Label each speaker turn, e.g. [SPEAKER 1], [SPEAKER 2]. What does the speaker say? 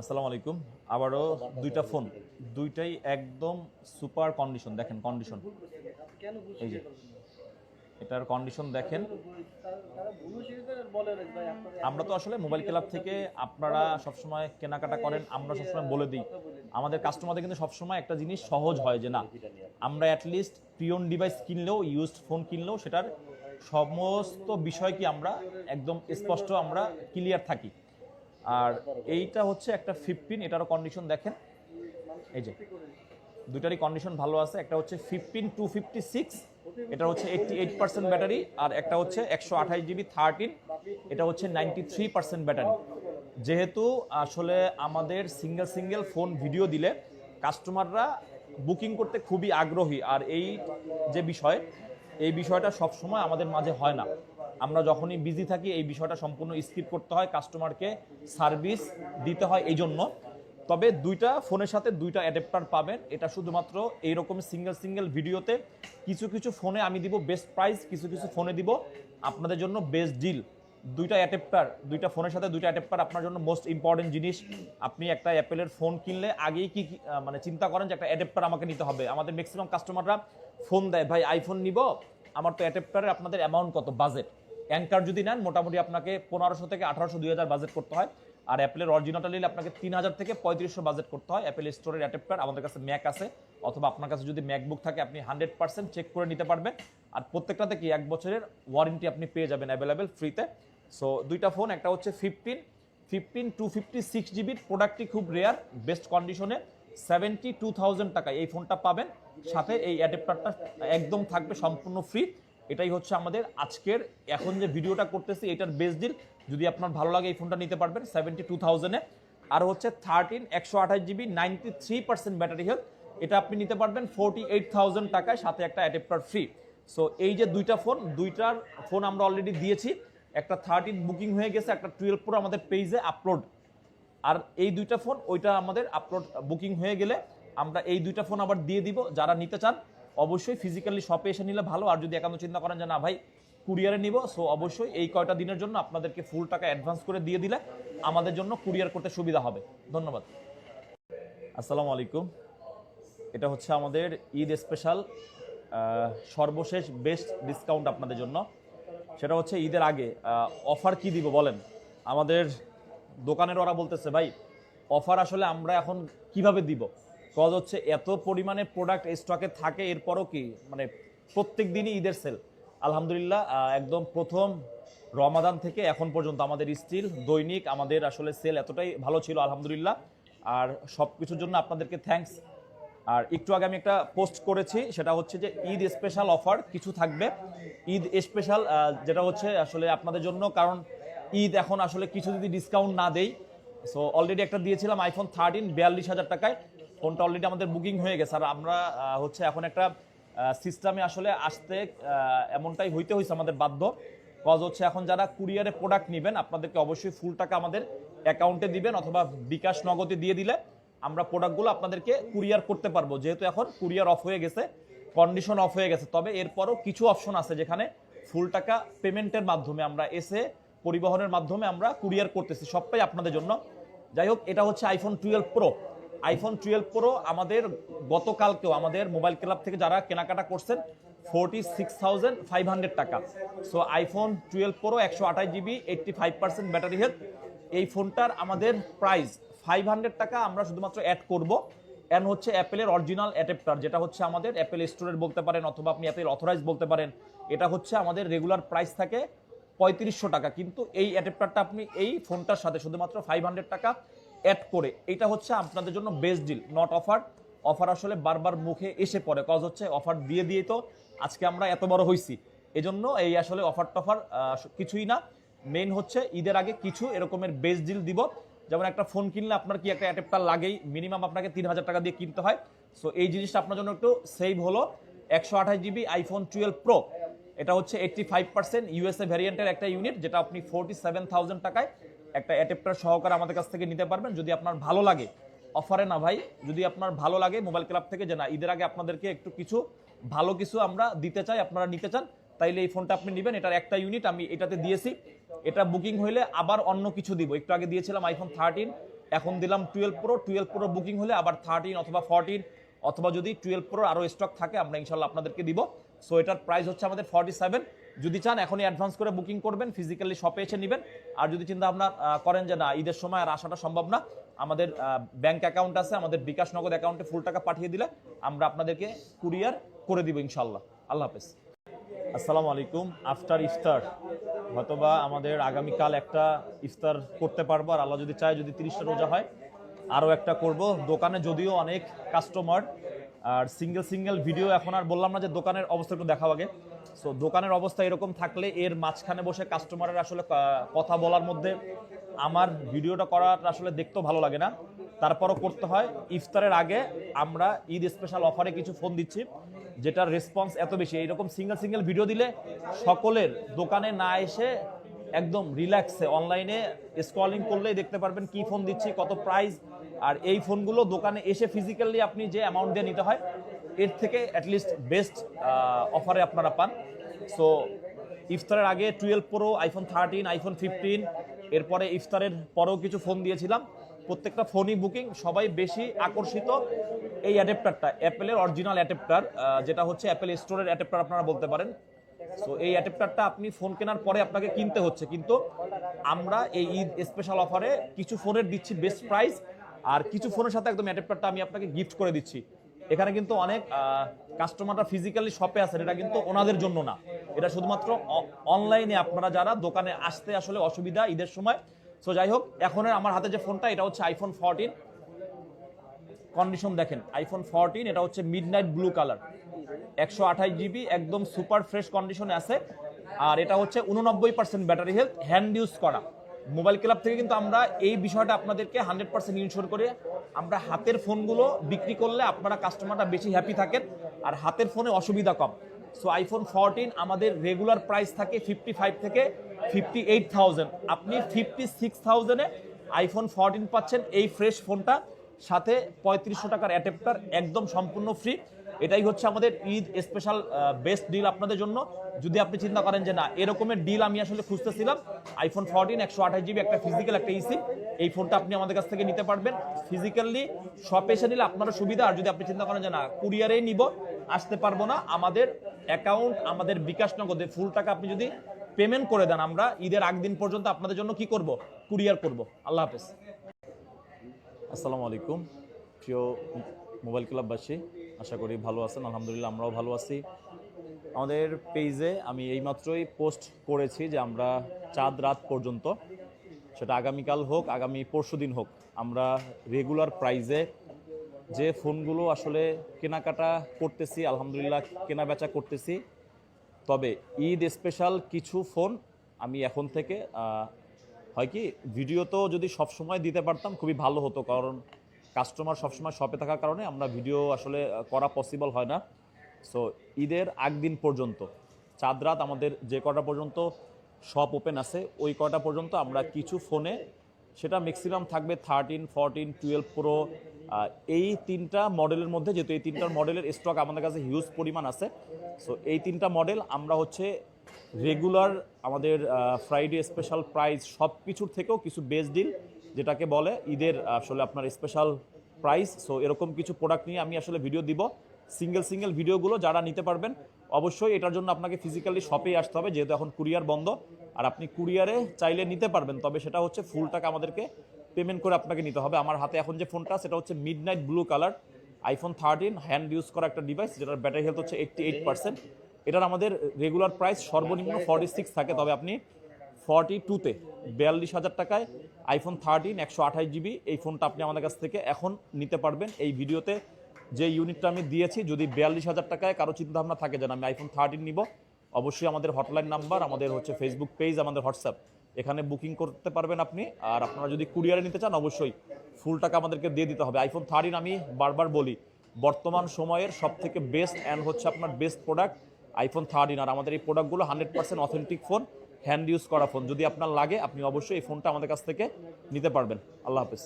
[SPEAKER 1] আসসালামু আলাইকুম। আবারও দুইটা ফোন। দুইটাই একদম সুপার কন্ডিশন। দেখেন কন্ডিশন। এই যে। এটার কন্ডিশন দেখেন। আমরা তো আসলে মোবাইল ক্লাব থেকে আপনারা সবসময় কেনাকাটা করেন, আমরা সবসময় বলে দিই। আমাদের কাস্টমারদের কিন্তু সবসময় একটা জিনিস সহজ হয় যে না, আমরা অ্যাটলিস্ট প্রিয়ন ডিভাইস কিনলেও ইউজড ফোন কিনলেও সেটার সমস্ত বিষয় কি আমরা একদম স্পষ্ট আমরা ক্লিয়ার থাকি। আর এইটা হচ্ছে একটা ফিফটিন এটারও কন্ডিশন দেখেন। এই যে দুটারই কন্ডিশন ভালো আছে। একটা হচ্ছে ফিফটিন টু ফিফটি সিক্স এটা হচ্ছে এইটটি এইট পার্সেন্ট ব্যাটারি আর একটা হচ্ছে একশো আঠাশ জিবি থার্টিন এটা হচ্ছে নাইনটি থ্রি পার্সেন্ট ব্যাটারি যেহেতু আসলে আমাদের সিঙ্গেল সিঙ্গেল ফোন ভিডিও দিলে কাস্টমাররা বুকিং করতে খুবই আগ্রহী, আর এই যে বিষয়, এই বিষয়টা সবসময় আমাদের মাঝে হয় না। আমরা যখনই বিজি থাকি, এই বিষয়টা সম্পূর্ণ স্কিপ করতে হয় কাস্টমারকে সার্ভিস দিতে হয় এই জন্য। তবে দুইটা ফোনের সাথে দুইটা অ্যাডাপ্টার পাবেন। এটা শুধুমাত্র এইরকম সিঙ্গেল সিঙ্গেল ভিডিওতে কিছু কিছু ফোনে আমি দিব বেস্ট প্রাইস কিছু কিছু ফোনে দিব আপনাদের জন্য বেস্ট ডিল দুইটা অ্যাডাপ্টার দুইটা ফোনের সাথে দুইটা অ্যাডাপ্টার আপনার জন্য মোস্ট ইম্পর্টেন্ট জিনিস। আপনি একটা অ্যাপেলের ফোন কিনলে আগেই কি মানে চিন্তা করেন যে একটা অ্যাডাপ্টার আমাকে নিতে হবে। আমাদের ম্যাক্সিমাম কাস্টমাররা ফোন দেয়, ভাই আইফোন নিব? আমার তো অ্যাডাপ্টারের আপনাদের অ্যামাউন্ট কত? বাজেট অ্যাঙ্কার যদি নেন, মোটামুটি আপনাকে পনেরোশো থেকে আঠারোশো, দুই হাজার বাজেট করতে হয়। আর অ্যাপেলের অরিজিনালটা নিলে আপনাকে তিন হাজার থেকে পঁয়ত্রিশশো বাজেট করতে হয়। অ্যাপেল স্টোরের অ্যাডাপ্টার আমাদের কাছে ম্যাক আছে। অথবা আপনার কাছে যদি ম্যাকবুক থাকে, আপনি হান্ড্রেড পার্সেন্ট চেক করে নিতে পারবেন। আর প্রত্যেকটাতে কি, এক বছরের ওয়ারেন্টি আপনি পেয়ে যাবেন অ্যাভেলেবেল ফ্রিতে সো দুইটা ফোন একটা হচ্ছে fifteen fifteen two fifty six জিবির প্রোডাক্টটি খুব রেয়ার বেস্ট কন্ডিশনে সেভেন্টি টু থাউজেন্ড টাকায়। এই ফোনটা পাবেন। সাথে এই অ্যাডাপ্টারটা একদম থাকবে, সম্পূর্ণ ফ্রি এটাই হচ্ছে আমাদের আজকের, এখন যে ভিডিওটা করতেছি, এটার বেস ডিল যদি আপনার ভালো লাগে এই ফোনটা নিতে পারবেন সেভেন্টি টু থাউজেন্ডে আর হচ্ছে থার্টিন একশো আঠাশ GB ninety three percent battery health এটা আপনি নিতে পারবেন ফোরটি এইট থাউজেন্ড টাকায়, সাথে একটা অ্যাডাপ্টার ফ্রি সো এই যে দুইটা ফোন দুইটার ফোন আমরা অলরেডি দিয়েছি। একটা থার্টিন বুকিং হয়ে গেছে, একটা টুয়েলভ প্রো আমাদের পেজে আপলোড আর এই দুইটা ফোন ওইটা আমাদের আপলোড বুকিং হয়ে গেলে আমরা এই দুইটা ফোন আবার দিয়ে দিব। যারা নিতে চান অবশ্যই ফিজিক্যালি শপে এসে নিলে ভালো। আর যদি একান্ত চিন্তা করেন যে না ভাই কুরিয়ারে নিব সো অবশ্যই এই কয়টা দিনের জন্য আপনাদেরকে ফুল টাকা অ্যাডভান্স করে দিয়ে দিলে আমাদের জন্য কুরিয়ার করতে সুবিধা হবে। ধন্যবাদ। আসসালামু আলাইকুম। এটা হচ্ছে আমাদের ঈদ স্পেশাল সর্বশেষ বেস্ট ডিসকাউন্ট আপনাদের জন্য। সেটা হচ্ছে ঈদের আগে অফার কি দিব বলেন? আমাদের দোকানের ওরা বলতেছে, ভাই অফার আসলে আমরা এখন কীভাবে দিব? কজ হচ্ছে এত পরিমাণে প্রোডাক্ট স্টকে থাকে, এরপরও কি মানে প্রত্যেক দিনই ঈদের সেল আলহামদুলিল্লাহ একদম প্রথম রমাদান থেকে এখন পর্যন্ত আমাদের স্টিল দৈনিক আমাদের আসলে সেল এতটাই ভালো ছিল, আলহামদুলিল্লাহ। আর সব কিছুর জন্য আপনাদেরকে থ্যাঙ্কস আর একটু আগে আমি একটা পোস্ট করেছি, সেটা হচ্ছে যে ঈদ স্পেশাল অফার কিছু থাকবে। ঈদ স্পেশাল যেটা হচ্ছে আসলে আপনাদের জন্য, কারণ ঈদ এখন আসলে কিছু যদি ডিসকাউন্ট না দেই। সো অলরেডি একটা দিয়েছিলাম আইফোন থার্টিন বিয়াল্লিশ হাজার টাকায়। ফোনটা অলরেডি আমাদের বুকিং হয়ে গেছে। আর আমরা হচ্ছে এখন একটা সিস্টেমে আসলে আসতে এমনটাই হইতে হয়েছে আমাদের বাধ্য। কজ হচ্ছে এখন যারা কুরিয়ারে প্রোডাক্ট নেবেন, আপনাদেরকে অবশ্যই ফুল টাকা আমাদের অ্যাকাউন্টে দিবেন অথবা বিকাশ নগদে দিয়ে দিলে আমরা প্রোডাক্টগুলো আপনাদেরকে কুরিয়ার করতে পারব। যেহেতু এখন কুরিয়ার অফ হয়ে গেছে কন্ডিশন অফ হয়ে গেছে। তবে এরপরও কিছু অপশন আছে যেখানে ফুল টাকা পেমেন্টের মাধ্যমে আমরা এসে পরিবহনের মাধ্যমে আমরা কুরিয়ার করতেছি। সবটাই আপনাদের জন্য। যাই হোক, এটা হচ্ছে iPhone twelve pro iPhone twelve pro আমাদের গতকালকেও আমাদের মোবাইল ক্লাব থেকে যারা কেনাকাটা করছেন forty six thousand five hundred টাকা। সো আইফোন টুয়েলভ প্রো একশো আঠাশ GB eighty five percent battery health এই ফোনটার আমাদের প্রাইস ফাইভ হান্ড্রেড টাকা আমরা শুধুমাত্র অ্যাড করব। অ্যান্ড হচ্ছে অ্যাপেলের অরিজিনাল অ্যাডাপ্টার যেটা হচ্ছে আমাদের অ্যাপেল স্টোরের বলতে পারেন অথবা আপনি অ্যাপেল অথরাইজ বলতে পারেন। এটা হচ্ছে আমাদের রেগুলার প্রাইস থাকে পঁয়ত্রিশশো টাকা। কিন্তু এই অ্যাডাপ্টারটা আপনি এই ফোনটার সাথে শুধুমাত্র ফাইভ হান্ড্রেড টাকা। অ্যাড করে, এটা হচ্ছে আপনাদের জন্য best deal not offer offer আসলে বারবার মুখে এসে পড়ে কজ হচ্ছে অফার দিয়ে দিয়ে তো আজকে আমরা এত বড় হইছি। এজন্য এই আসলে অফার টফার কিছুই না। মেন হচ্ছে ঈদের আগে কিছু এরকমের বেস্ট ডিল দিব। যেমন একটা ফোন কিনলে আপনার কি একটা অ্যাডাপ্টার লাগেই মিনিমাম আপনাকে তিন হাজার টাকা দিয়ে কিনতে হয়। সো এই জিনিসটা আপনার জন্য একটু সেভ হলো। একশো আঠাশ জিবি আইফোন টুয়েলভ প্রো এটা হচ্ছে এইটটি ফাইভ পার্সেন্ট ইউএসএ ভ্যারিয়েন্টের একটা ইউনিট যেটা আপনি ফোরটি সেভেন থাউজেন্ড টাকায় একটা অ্যাডাপ্টার সহকারে আমাদের কাছ থেকে নিতে পারবেন। যদি আপনার ভালো লাগে, অফারে না ভাই, যদি আপনার ভালো লাগে মোবাইল ক্লাব থেকে যে না, ঈদের আগে আপনাদেরকে একটু কিছু ভালো কিছু আমরা দিতে চাই, আপনারা নিতে চান, তাইলে এই ফোনটা আপনি নেবেন। এটার একটা ইউনিট আমি এটাতে দিয়েছি। এটা বুকিং হইলে আবার অন্য কিছু দিব। একটু আগে দিয়েছিলাম আইফোন থার্টিন এখন দিলাম twelve pro twelve pro booking হলে আবার থার্টিন অথবা ফোরটিন অথবা যদি টুয়েলভ প্রো আরও স্টক থাকে, আমরা ইনশাল্লাহ আপনাদেরকে দিব। সো এটার প্রাইস হচ্ছে আমাদের ফর্টি সেভেন যদি চান, এখনই অ্যাডভান্স করে বুকিং করবেন ফিজিক্যালি শপে এসে নেবেন। আর যদি চিন্তা ভাবনা করেন যে না, ঈদের সময় আর আসাটা সম্ভব না, আমাদের ব্যাংক অ্যাকাউন্ট আছে, আমাদের বিকাশ নগদ অ্যাকাউন্টে ফুল টাকা পাঠিয়ে দিলে আমরা আপনাদেরকে কুরিয়ার করে দিব ইনশাল্লাহ আল্লাহ হাফেজ। আসসালামু আলাইকুম। আফটার ইফতার, হয়তোবা আমাদের আগামীকাল একটা ইফতার করতে পারব, আর আল্লাহ যদি চায়, যদি তিরিশটা রোজা হয়, আরও একটা করব। দোকানে যদিও অনেক কাস্টমার আর সিঙ্গেল সিঙ্গেল ভিডিও এখন আর বললাম না যে দোকানের অবস্থা একটু দেখাও আগে। সো দোকানের অবস্থা এরকম থাকলে এর মাঝখানে বসে কাস্টমারের আসলে কথা বলার মধ্যে আমার ভিডিওটা করার আসলে দেখতেও ভালো লাগে না। তারপরও করতে হয়। ইফতারের আগে আমরা ঈদ স্পেশাল অফারে কিছু ফোন দিচ্ছি, যেটার রেসপন্স এত বেশি। এইরকম সিঙ্গেল সিঙ্গেল ভিডিও দিলে সকলের দোকানে না এসে একদম রিল্যাক্সে অনলাইনে স্ক্রলিং করলেই দেখতে পারবেন কি ফোন দিচ্ছি, কত প্রাইস আর এই ফোনগুলো দোকানে এসে ফিজিক্যালি আপনি যে অ্যামাউন্ট দিয়ে নিতে হয়, এর থেকে অ্যাটলিস্ট বেস্ট অফারে আপনারা পান। সো ইফতারের আগে twelve pro iPhone thirteen iPhone fifteen এরপরে ইফতারের পরেও কিছু ফোন দিয়েছিলাম। প্রত্যেকটা ফোনই বুকিং সবাই বেশি আকর্ষিত এই অ্যাডাপ্টারটা অ্যাপেলের অরিজিনাল অ্যাডাপ্টার যেটা হচ্ছে অ্যাপেল স্টোরের অ্যাডাপ্টার আপনারা বলতে পারেন। সো এই অ্যাডাপ্টারটা আপনি ফোন কেনার পরে আপনাকে কিনতে হচ্ছে। কিন্তু আমরা এই ঈদ স্পেশাল অফারে কিছু ফোনের দিচ্ছি বেস্ট প্রাইস আর কিছু ফোনের সাথে একদম অ্যাডাপ্টারটা আমি আপনাকে গিফট করে দিচ্ছি। এখানে কিন্তু অনেক কাস্টমাররা ফিজিক্যালি শপে আছেন, এটা কিন্তু ওনাদের জন্য না। এটা শুধুমাত্র অনলাইনে আপনারা যারা দোকানে আসতে আসলে অসুবিধা ঈদের সময়। সো যাই হোক এখন আমার হাতে যে ফোনটা এটা হচ্ছে আইফোন ফোরটিন কন্ডিশন দেখেন আইফোন ফোরটিন এটা হচ্ছে মিড নাইট ব্লু কালার একশো আঠাশ জিবি একদম সুপার ফ্রেশ কন্ডিশনে আছে। আর এটা হচ্ছে উননব্বই percent battery health hand use করা। মোবাইল ক্লাব থেকে কিন্তু আমরা এই বিষয়টা আপনাদেরকে হান্ড্রেড পার্সেন্ট ইনশোর করে আমরা হাতের ফোনগুলো বিক্রি করলে আপনারা কাস্টমাররা বেশি হ্যাপি থাকেন, আর হাতের ফোনে অসুবিধা কম। সো আইফোন ফোরটিন আমাদের রেগুলার প্রাইস থাকে ফিফটি ফাইভ থেকে ফিফটি এইট থাউজেন্ড আপনি ফিফটি সিক্স থাউজেন্ডে আইফোন ফোরটিন পাচ্ছেন, এই ফ্রেশ ফোনটা সাথে পঁয়ত্রিশশো টাকার অ্যাডাপ্টার একদম সম্পূর্ণ ফ্রি এটাই হচ্ছে আমাদের ঈদ স্পেশাল বেস্ট ডিল আপনাদের জন্য। যদি আপনি চিন্তা করেন যে না, এরকমের ডিল আমি আসলে খুঁজতেছিলাম আইফোন ফোরটিন একশো আঠাশ জিবি একটা ফিজিক্যাল একটা ইসি এই ফোনটা আপনি আমাদের কাছ থেকে নিতে পারবেন। ফিজিক্যালি শপে এসে নিলে আপনারও সুবিধা। আর যদি আপনি চিন্তা করেন যে না কুরিয়ারেই নিব, আসতে পারব না, আমাদের অ্যাকাউন্ট আমাদের বিকাশ নগদে ফুল টাকা আপনি যদি পেমেন্ট করে দেন আমরা, ঈদের আগ দিন পর্যন্ত আপনাদের জন্য কি করব? কুরিয়ার করব। আল্লাহ হাফেজ। আসসালামু আলাইকুম, প্রিয় মোবাইল ক্লাববাসী। আশা করি ভালো আছেন, আলহামদুলিল্লাহ আমরাও ভালো আছি। আমাদের পেজে আমি এইমাত্রই পোস্ট করেছি যে আমরা চাঁদ রাত পর্যন্ত, সেটা আগামীকাল হোক, আগামী পরশু দিন হোক, আমরা রেগুলার প্রাইজে যে ফোনগুলো আসলে কেনাকাটা করতেছি, আলহামদুলিল্লাহ কেনা বেচা করতেছি, তবে ঈদ স্পেশাল কিছু ফোন আমি এখন থেকে হয় কি ভিডিও তো যদি সব সময় দিতে পারতাম খুবই ভালো হতো, কারণ কাস্টমার সবসময় শপে থাকার কারণে আমরা ভিডিও আসলে করা পসিবল হয় না। সো ঈদের আগ দিন পর্যন্ত, চাঁদ রাত আমাদের যে কটা পর্যন্ত শপ ওপেন আছে, ওই কটা পর্যন্ত আমরা কিছু ফোনে সেটা ম্যাক্সিমাম থাকবে থার্টিন ফোরটিন টুয়েলভ প্রো এই তিনটা মডেলের মধ্যে, যেহেতু এই তিনটার মডেলের স্টক আমাদের কাছে হিউজ পরিমাণ আছে সো এই তিনটা মডেল আমরা হচ্ছে রেগুলার আমাদের ফ্রাইডে স্পেশাল প্রাইস সব কিছুর থেকেও কিছু বেস্ট ডিল যেটাকে বলে ঈদের আসলে আপনার স্পেশাল প্রাইস সো এরকম কিছু প্রোডাক্ট নিয়ে আমি আসলে ভিডিও দিব। সিঙ্গেল সিঙ্গেল ভিডিওগুলো যারা নিতে পারবেন, অবশ্যই এটার জন্য আপনাকে ফিজিক্যালি শপেই আসতে হবে, যেহেতু এখন কুরিয়ার বন্ধ। আর আপনি কুরিয়ারে চাইলে নিতে পারবেন, তবে সেটা হচ্ছে ফুল টাকা আমাদেরকে পেমেন্ট করে আপনাকে নিতে হবে। আমার হাতে এখন যে ফোনটা সেটা হচ্ছে midnight blue colour iPhone thirteen hand use করা একটা ডিভাইস যেটার ব্যাটারি হেলথ হচ্ছে এইটটি এইট পার্সেন্ট এটার আমাদের রেগুলার প্রাইস সর্বনিম্ন ফর্টি সিক্স থাকে, তবে আপনি ফর্টি টুতে বিয়াল্লিশ হাজার টাকায় আইফোন থার্টিন, একশো আঠাশ জিবি এই ফোনটা আপনি আমাদের কাছ থেকে এখন নিতে পারবেন। এই ভিডিওতে যে ইউনিটটা আমি দিয়েছি, যদি বিয়াল্লিশ হাজার টাকায় কারও চিন্তা ভাবনা থাকে যেন আমি আইফোন থার্টিন নিব, অবশ্যই আমাদের হটলাইন নাম্বার, আমাদের হচ্ছে ফেসবুক পেজ আমাদের হোয়াটসঅ্যাপ, এখানে বুকিং করতে পারবেন আপনি। আর আপনারা যদি কুরিয়ারে নিতে চান, অবশ্যই ফুল টাকা আমাদেরকে দিয়ে দিতে হবে। আইফোন থার্টিন আমি বারবার বলি, বর্তমান সময়ের সব থেকে বেস্ট অ্যান্ড হচ্ছে আপনার বেস্ট প্রোডাক্ট আইফোন থার্টিন। আর আমাদের এই প্রোডাক্টগুলো hundred percent authentic phone hand use করা ফোন যদি আপনার লাগে, আপনি অবশ্যই এই ফোনটা আমাদের কাছ থেকে নিতে পারবেন। আল্লাহ হাফেজ।